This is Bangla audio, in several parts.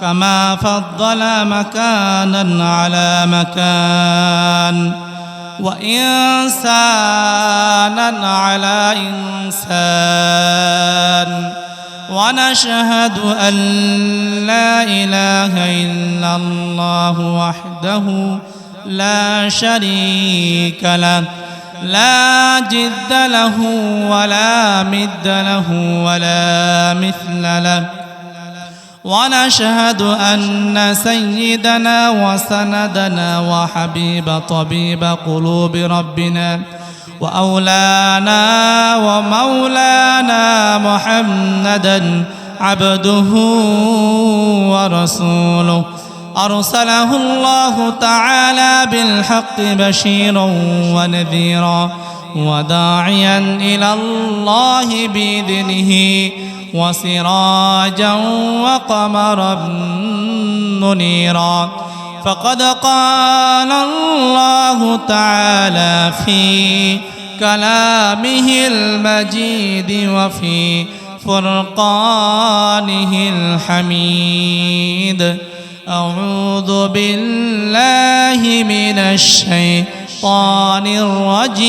كما فضل مكانا على مكان وإنسانا على إنسان ونشهد أن لا إله إلا الله وحده لا شريك له لا جد له ولا مد له ولا مثل له. ونشهد أن سيدنا وسندنا وحبيب طبيب قلوب ربنا وأولانا ومولانا محمدا عبده ورسوله. أرسله الله تعالى بالحق بشيرا ونذيرا وداعيا إلى الله بإذنه. وسراجا وقمرا منيرا. فقد قال الله تعالى في كلامه المجيد وفي فرقانه الحميد. أعوذ بالله من الشيطان الرجيم.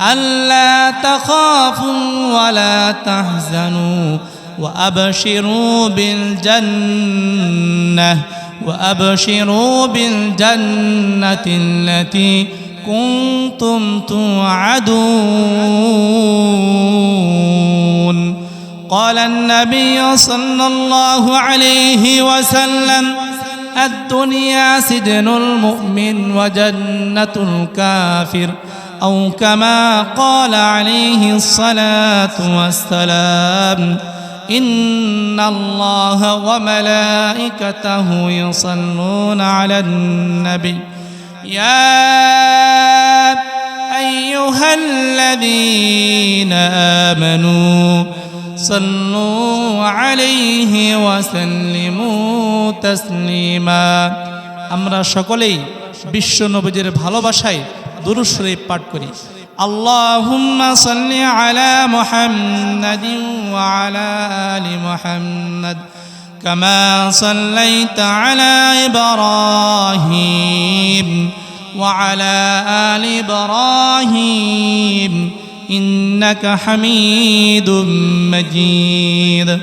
ألا تخافوا ولا تحزنوا وأبشروا بالجنة وأبشروا بالجنة التي كنتم توعدون. قال النبي صلى الله عليه وسلم الدنيا سجن المؤمن وجنة الكافر. أو كما قال عليه الصلاة والسلام إن الله وملائكته يصلون على النبي يا أيها الذين آمنوا صلوا عليه وسلموا تسليما আমরা সকলেই বিশ্ব নবীদের ভালোবাসায় দুরূদ শরীফ পাঠ করি আল্লাহুম্মা সাল্লি আলা মুহাম্মাদিন ওয়া আলা আলি মুহাম্মাদ كما صليت على إبراهيم وعلى آل إبراهيم إنك حميد مجيد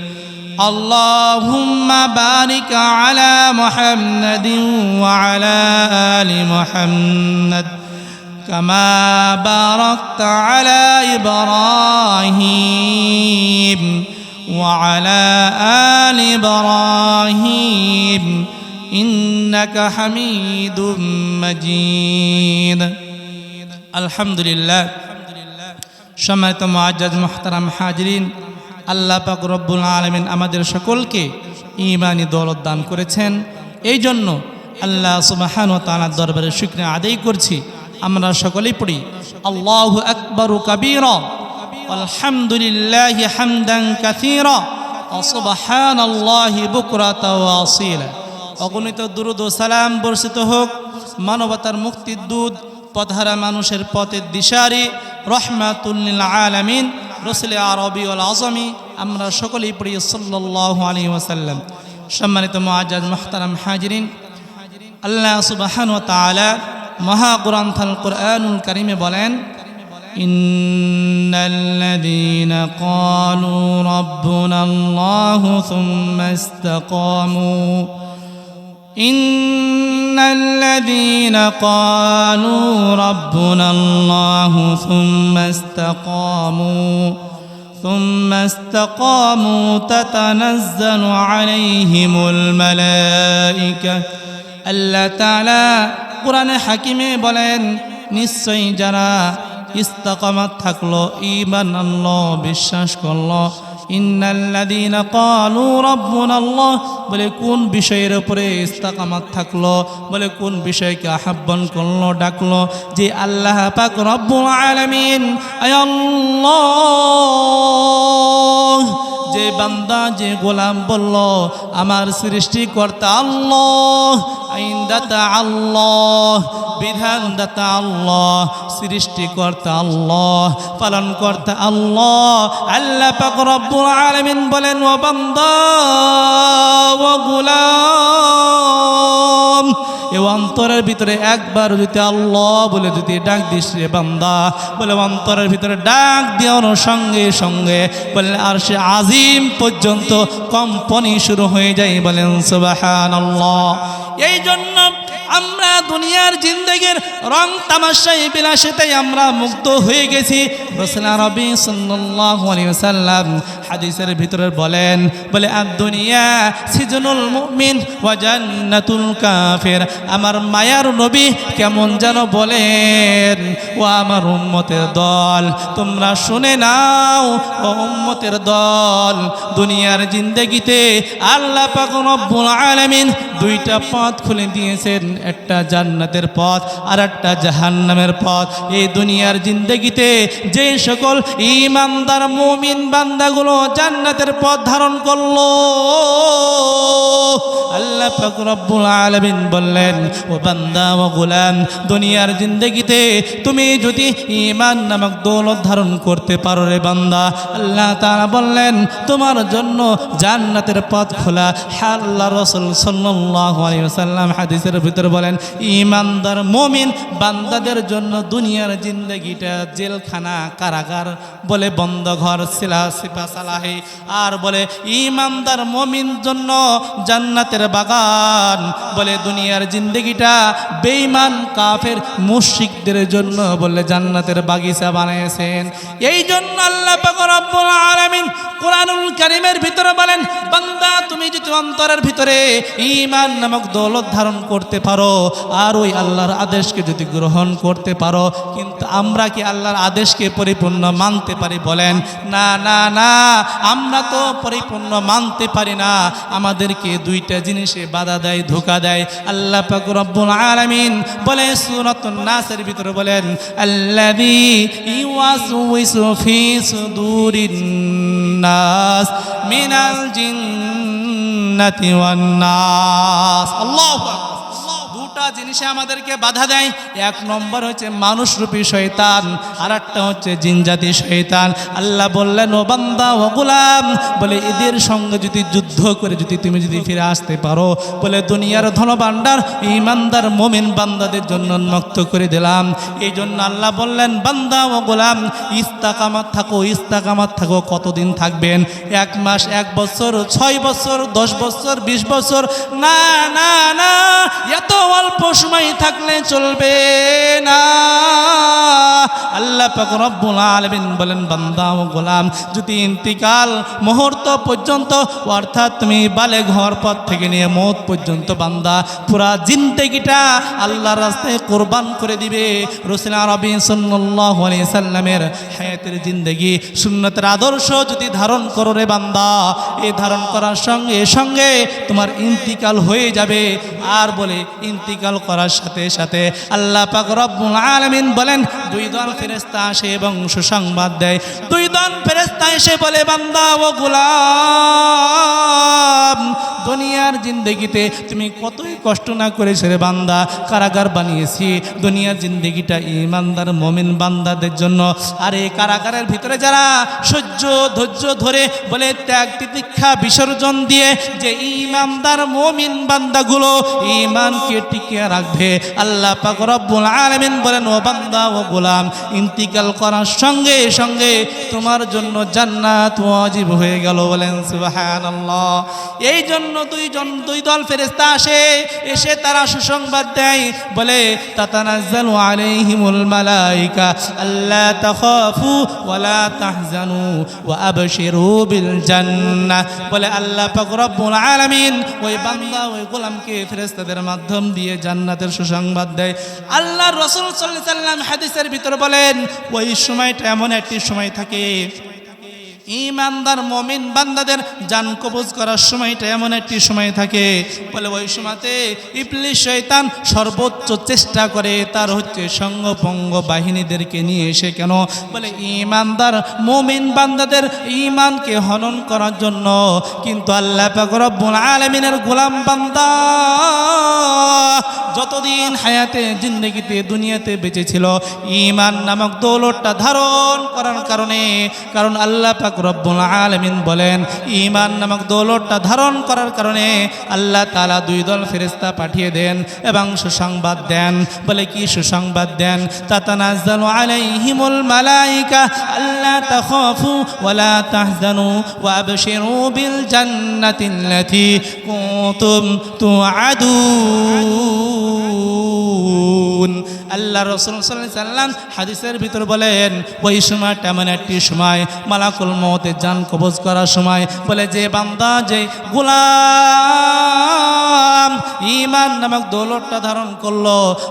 اللهم بارك على محمد وعلى آل محمد كما باركت على إبراهيم وعلى آل إبراهيم إنك حميد مجيد الحمد لله সম্মানিত মুআজ্জাজ মুহতারাম হাজরিন আল্লাহ পাক রব্বুল আলমিন আমাদের সকলকে ইমানি দৌলত দান করেছেন এই জন্য আল্লাহ সুবাহান ও তালার দরবারে শুক্রিয়া আদায় করছি আমরা সকলেই পড়ি, আল্লাহ আকবর কবির আলহামদুলিল্লাহ হামদান কাথিরা অসবাহান আল্লাহ বুকরাত আসিলা। অগণিত দুরুদ ও সালাম বর্ষিত হোক, মানবতার মুক্তির দুধ, পথহারা মানুষের পথের দিশারি রহমাতুল্লিল আলামিন, রসুল আরবি আল আজমি, আমরা সকলেই পড়ি সাল্লাহ আলী ওয়াসাল্লাম। সম্মানিত মহাজাজ মোহতারাম হাজরিন, আল্লাহ সুবাহান ও তালা মহাগ্রন্থাল কোরআনুল করিমে বলেন إن الذين قالوا ربنا الله ثم استقاموا إن الذين قالوا ربنا الله ثم استقاموا ثم استقاموا تتنزل عليهم الملائكة আল্লাহ তাআলা কোরআনে হাকিমে বলেন, নিশ্চয়ই যারা ইস্তাকামাত থাকল, ঈমান আনলো, বিশ্বাস করল, ইন্নাল্লাযীনা ক্বালু রাব্বুনা আল্লাহ বলে কোন বিষয়ের উপরে ইস্তাকামাত থাকল, বলে কোন বিষয়কে আহ্বান করল, ডাকলো, যে আল্লাহ পাক রব্বুল আলামিন যে বান্দা, যে গোলাম বলল, আমার সৃষ্টিকর্তা আল্লাহ আইনদাতা আল্লাহ, বিধানদাতা আল্লাহ, সৃষ্টিকর্তা আল্লাহ, পালনকর্তা আল্লাহ। আল্লাহ পাক রব্বুল আলামিন বলেন, ও বান্দা, ও গোলাম, এ অন্তরের ভিতরে একবার যদি আল্লাহ বলে যদি ডাক দিস রে বান্দা, বলে অন্তরের ভিতরে ডাক দেওয়ানোর সঙ্গে সঙ্গে বলে, আর সে আজিম পর্যন্ত কম্পনি শুরু হয়ে যায়। বলেন সুবাহান এই জন্য আমরা দুনিয়ার জিন্দগির রং তামাশাই বিলাসিতাই আমরা মুগ্ধ হয়ে গেছি। রসুল রবি আলাইহি হাদিসের ভিতরে বলেন, বলে আর দুনিয়া সিজনুল মুমিন ওয়া জান্নাতুল কাফির। আমার মায়ার নবী কেমন যেন বলেন, ও আমার উম্মতের দল, তোমরা শুনে নাও, ও উম্মতের দল, দুনিয়ার জিন্দগিতে আল্লাহ রব্বুল আলামিন দুইটা পথ খুলে দিয়েছেন। একটা জান্নাতের পথ আর একটা জাহান্নামের পথ। এই দুনিয়ার জিন্দগিতে যে সকল ইমানদার মুমিন বান্দাগুলো জান্নাতের পথ ধারণ করল, আল্লাহ পাক রব্বুল আলামিন বললেন, ও বান্দা, ও গোলাম, দুনিয়ার জিন্দগিতে তুমি যদি ঈমান নামক দৌলত ধারণ করতে পারো রে বান্দা। আল্লাহ তাআলা বললেন, তোমার জন্য জান্নাতের পথ খোলা। আল্লাহ রাসূল সাল্লাল্লাহু আলাইহি ওয়াসাল্লাম হাদিসের ভিতরে বলেন, ঈমানদার মুমিন বান্দাদের জন্য দুনিয়ার জিন্দগিটা জেলখানা কারাগার বলে বন্ধ ঘর সিলা সিপা সালাহি। আর বলে, ঈমানদার মুমিন জন্য জান্নাতের বাগান বলে দুনিয়ার জিন্দগিটা বেঈমান কাফের মুশরিকদের জন্য বলে জান্নাতের বাগিচা বানিয়েছেন। এই জন্য আল্লাহ রব্বুল আলামিন কোরআনুল কারীমের ভিতরে বলেন, বান্দা, তুমি যদি অন্তরের ভিতরে ঈমান নামক দৌলত ধারণ করতে পারো, আর ওই আল্লাহর আদেশকে যদি গ্রহণ করতে পারো, কিন্তু আমরা কি আল্লাহর আদেশকে পরিপূর্ণ মানতে পারি বলেন? না না না, আমরা তো পরিপূর্ণ মানতে পারি না। আমাদেরকে দুইটা জিনিসে বাধা দেয়, ধোকা দেয়। আল্লাহ রব্বুল আলামিন বলে সূরাতুন নাসের ভিতরে বলেন সুদুরিন নাস মিনাল জিন্নাতি ওয়ান নাস আল্লাহু আকবার দুটা জিনিসে আমাদেরকে বাধা দেয়, এক নম্বর হচ্ছে মানুষরূপী শয়তান আর একটা হচ্ছে জিনজাতি শয়তান। আল্লাহ বললেন, ও বান্দা, ও গোলাম, বলে, এদের সঙ্গে যদি যুদ্ধ করে যদি তুমি যদি ফিরে আসতে পারো, বলে, দুনিয়ার ধনভাণ্ডার, ইমানদার মোমিন বান্দাদের জন্য উন্মুক্ত করে দিলাম। এই জন্য আল্লাহ বললেন, বান্দা, ও গোলাম, ইস্তাকামাত থাকো ইস্তাকামাত থাকো, কতদিন থাকবেন? এক মাস, এক বছর, ছয় বছর, দশ বছর, বিশ বছর, না না না, এত অল্প সময় থাকলে চলবে না। আল্লাহ রব্বুল আলামিন বলেন, বান্দা ও গোলাম, যদি ইন্তিকাল মুহূর্ত পর্যন্ত, অর্থাৎ তুমি বালে ঘর পথ থেকে নিয়ে মত পর্যন্ত, বান্দা, পুরা জিন্দেগিটা আল্লাহর রাস্তায় কোরবান করে দিবে। রসুল আরবি সাল্লাল্লাহু আলাইহি সাল্লামের হায়াতের জিন্দেগি, সুন্নতের আদর্শ যদি ধারণ করো রে বান্দা, এ ধারণ করার সঙ্গে সঙ্গে তোমার ইন্তিকাল হয়ে যাবে। আর বলে ইন্তিকাল করার সাথে সাথে আল্লাহ পাক রব্বুল আলামিন বলেন, দুই দল ফেরেশতা আসে এবং সুসংবাদ দেয়। দুই দল ফেরেশতা এসে বলে, বান্দা ও গোলাম, দুনিয়ার জিন্দগিতে তুমি কতই কষ্ট না করেছে রে বান্দা, কারাগার বানিয়েছি। দুনিয়ার জিন্দগিটা ইমানদার, মমিন বান্দাদের জন্য। আর এই কারাগারের ভিতরে যারা সহ্য, ধৈর্য ধরে বলে ত্যাগ তিতিক্ষা বিসর্জন দিয়ে যে ইমানদার, মমিন বান্দাগুলো ইমানকে টিকিয়ে রাখবে। আল্লাহ পাক রব্বুল আলামিন বলেন, ও বান্দা, ও গোলাম, ইন্তিকাল করার সঙ্গে সঙ্গে তোমার জন্য জান্নাত ওয়াজিব হয়ে গেল। বলেন, সুবহানাল্লাহ। এই জন্য জন্য দুইজন দুই দল ফেরেস্তা আসে, এসে তারা সুসংবাদ দেয়। বলে, তাতানাজ্জালু আলাইহিমুল মালাইকা, আল্লা তাখাফু ওয়ালা তাহজানু ওয়া আবশিরু বিল জান্নাহ। বলে, আল্লাহ পাক রব্বুল আলামিন ওই বান্দা, ওই গোলামকে ফেরেশতাদের মাধ্যম দিয়ে জান্নাতের সুসংবাদ দেয়। আল্লাহর রসুল সাল্লাহ সাল্লাম হাদিসের ভিতর বলেন, ওই সময়টা এমন একটি সময় থাকে ইমানদার মমিন বান্দাদের জান কবজ করার সময়টা এমন একটি সময় থাকে। বলে ওই সময়তে ইবলিশ শয়তান সর্বোচ্চ চেষ্টা করে, তার হচ্ছে সঙ্গপঙ্গ বাহিনীদেরকে নিয়ে এসে কেন? বলে ইমানদার মমিন বান্দাদের ইমানকে হনন করার জন্য। কিন্তু আল্লাহ পাক রব্বুল আলামিনের গোলাম বান্দা যতদিন হায়াতে, জিন্দগিতে, দুনিয়াতে বেঁচে ছিল ইমান নামক দৌলতটা ধারণ করার কারণে, কারণ আল্লাহ পাক রব্বুল আলামিন বলেন ইমান নামক দৌলতটা ধারণ করার কারণে আল্লাহ তালা দুই দল ফেরেস্তা পাঠিয়ে দেন এবং সুসংবাদ দেন। বলে কি সুসংবাদ দেন? তাতানাজ্জালু আলাইহিমুল মালাইকা, আল্লা তাখাফু ওয়া আল্লাহ রসুল সাল্লাম হাদিসের ভিতর বলেন, ওই সময় তেমন একটি সময় মালাকুল মতে যান কবজ করার সময় বলে, যে বান্দা, যে গোলাম ইমান নামক দৌলতটা ধারণ করল।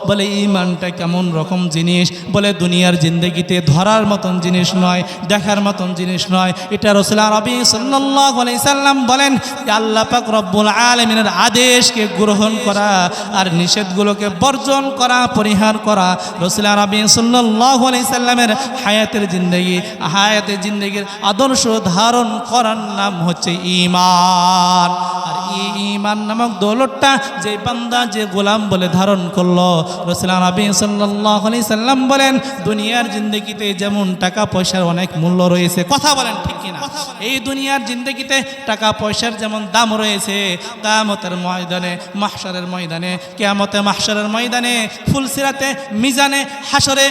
বলে, ইমানটা কেমন রকম জিনিস? বলে, দুনিয়ার জিন্দগিতে ধরার মতন জিনিস নয়, দেখার মতন জিনিস নয়। এটা রসুল রবি সাল্লাহ সাল্লাম বলেন আল্লাহ পাক রব্বুল আলমিনের আদেশকে গ্রহণ করা আর নিষেধগুলোকে বর্জন করা, পরিহার করা রসুল রবি সাল্লাহ সাল্লামের হায়াতের জিন্দগি। হায়াতের জিন্দগির আদর্শ ধারণ করার নাম হচ্ছে ইমান। আর ইমান নামক দৌলতটা যে বান্দা যে গোলাম বলে ধারণ করল। রসুলাম সাল্লাহ সাল্লাম বলেন দুনিয়ার জিন্দগিতে যেমন টাকা পয়সার অনেক মূল্য রয়েছে। কথা বলেন ঠিক কিনা? এই দুনিয়ার জিন্দগিতে টাকা পয়সার যেমন দাম রয়েছে কামতের ময়দানে মাহসারের ময়দানে কেয়ামতে মাহসারের ময়দানে ফুলসিরাতে মিজানে হাসরে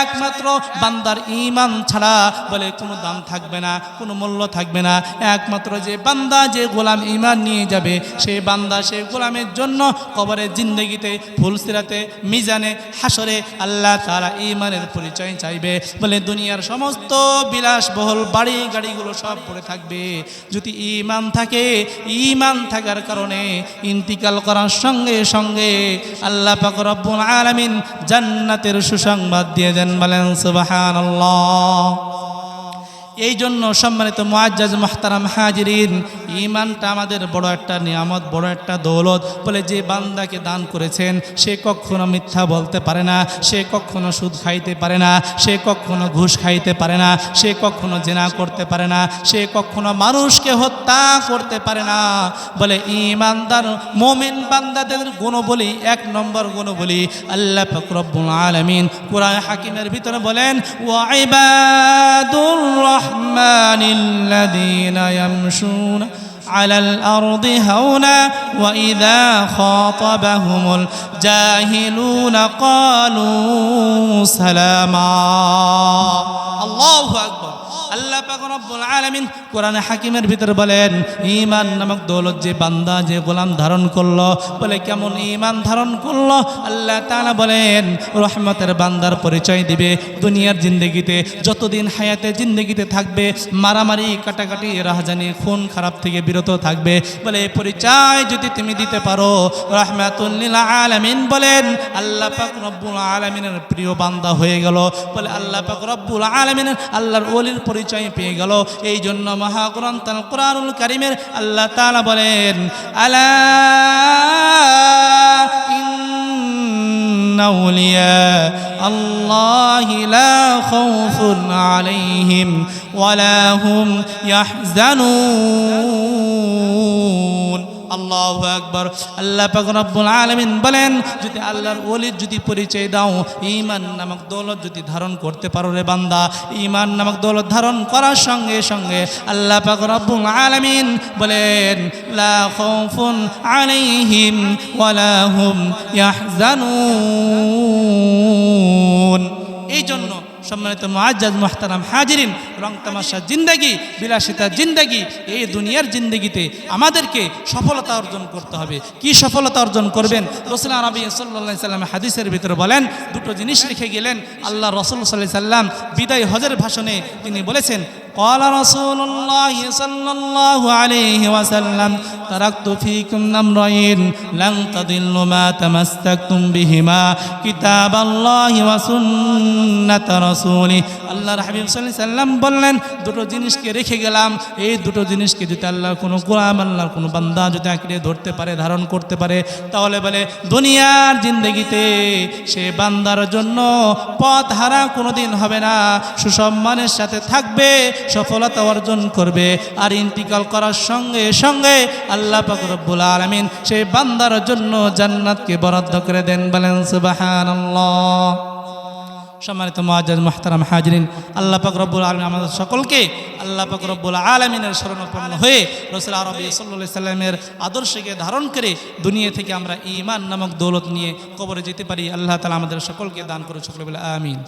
একমাত্র বান্দার ইমান ছাড়া বলে কোনো দাম থাকবে না কোনো মূল্য থাকবে না। একমাত্র যে বান্দা যে গোলাম ইমান নিয়ে যাবে সেই বান্দা, সে গোলামের জন্য কবরের জিন্দগিতে ফুলসিরাতে মিজানে হাসরে আল্লাহ তারা ইমানের পরিচয় চাইবে। বলে দুনিয়ার সমস্ত বিলাসবহুল বাড়ি গাড়িগুলো সব পড়ে থাকবে। যদি ইমান থাকে ইমান থাকার কারণে ইন্তিকাল করার সঙ্গে সঙ্গে আল্লাহ পাক রব্বুল আলামিন জান্নাতের সুসংবাদ দিয়ে দেন বলেন, সুবহানাল্লাহ। এই জন্য সম্মানিত মুআজ্জাজ মুহতারাম হাজিরিন ইমানটা আমাদের বড় একটা নিয়ামত, বড় একটা দৌলত বলে যে বান্দাকে দান করেছেন, সে কখনো মিথ্যা বলতে পারে না, সে কখনো সুদ খাইতে পারে না, সে কখনো ঘুষ খাইতে পারে না, সে কখনো জেনা করতে পারে না, সে কখনো মানুষকে হত্যা করতে পারে না বলে ইমানদার মোমিন বান্দাদের গুণ বলি এক নম্বর গুণ বলি আল্লাহ ফকরবুল আলমিন কোরআন হাকিমের ভিতরে বলেন ওয়াইবাদুর الرحمن الذين يمشون على الأرض هونا وإذا خاطبهم الجاهلون قالوا سلاما الله أكبر আল্লাহ পাক রব্বুল আলামিন কোরআনে হাকিমের ভিতর বলেন, ঈমান নামক দৌলত যে বান্দা, যে গোলাম ধারণ করল, বলে কেমন ঈমান ধারণ করল? আল্লাহ তাআলা বলেন, রহমতের বান্দার পরিচয় দিবে, দুনিয়ার জিন্দগিতে, যতদিন হায়াতে জিন্দগিতে থাকবে, মারামারি, কাটাকাটি, রাহাজানি, খুন, খারাপ থেকে বিরত থাকবে। বলে এই পরিচয় যদি তুমি দিতে পারো রহমাতুল্লিল আলামিন বলেন, আল্লাহ পাক রব্বুল আলামিনের প্রিয় বান্দা হয়ে গেল। বলে, আল্লাহ পাক রব্বুল আলামিনের, আল্লাহর অলির পরিচয় পেয়ে গেল। এই জন্য মহাকুরান তাল কোরআনুল কারিমের আল্লাহ তাআলা বলেন আলা ইন্না আউলিয়া الله لا خوف عليهم ولا هم يحزنون আল্লাহ একবার আল্লাহ পাক রব্বুল আলামিন বলেন, যদি আল্লাহর ওলির যদি পরিচয় দাও ইমান নামক দৌলত যদি ধারণ করতে পারো রে বান্দা ইমান নামক দৌলত ধারণ করার সঙ্গে সঙ্গে আল্লাহ রব্বুল আলামিন বলেন, লা আলাইহিম ওয়ালা হুম ইয়াহজানুন। এই জন্য সম্মানিত মহাজাজ মোহতারাম হাজিরিন, রং তামাশা জিন্দাগি, বিলাসিতা জিন্দাগি, এই দুনিয়ার জিন্দগিতে আমাদেরকে সফলতা অর্জন করতে হবে। কি সফলতা অর্জন করবেন? রসুল আরবি সাল্লাহ সাল্লাম হাদিসের ভিতরে বলেন, দুটো জিনিস লিখে গেলেন। আল্লাহ রসুল সাল্লাহ সাল্লাম বিদায় হজের ভাষণে তিনি বলেছেন قال رسول الله صلى الله عليه وسلم تركت فيكم أمرين لن تضلوا ما تمسكتم بهما كتاب الله وسنة رسوله আল্লাহর হাবিব সাল্লাল্লাহু আলাইহি সাল্লাম বললেন দুটো জিনিসকে রেখে গেলাম এই দুটো জিনিসকে যদি আল্লাহর কোনো গোলাম আল্লাহর কোনো বান্দা যদি আঁকড়ে ধরতে পারে ধারণ করতে পারে তাহলে বলে দুনিয়ার জিন্দগিতে সে বান্দার জন্য পথ হারা কোনোদিন হবে না সুসম্মানের সাথে থাকবে সফলতা অর্জন করবে আর ইন্তিকাল করার সঙ্গে সঙ্গে আল্লাহ পাক রব্বুল আলামিন সেই বান্দার জন্য জান্নাতকে বরাদ্দ করে দেন। বলেন, সুবহানাল্লাহ। সম্মানিত মুআজ্জাজ মুহতারাম হাজরিন, আল্লাহ পাকরবুল আলমিন আমাদের সকলকে আল্লাহ পাক রব্বুল আলমিনের শরণাপন্ন হয়ে রসুল আরবি সাল্লাহ সাল্লামের আদর্শকে ধারণ করে দুনিয়া থেকে আমরা ইমান নামক দৌলত নিয়ে কবরে যেতে পারি। আল্লাহ তালা আমাদের সকলকে দান করে সকলে বলে আমিন।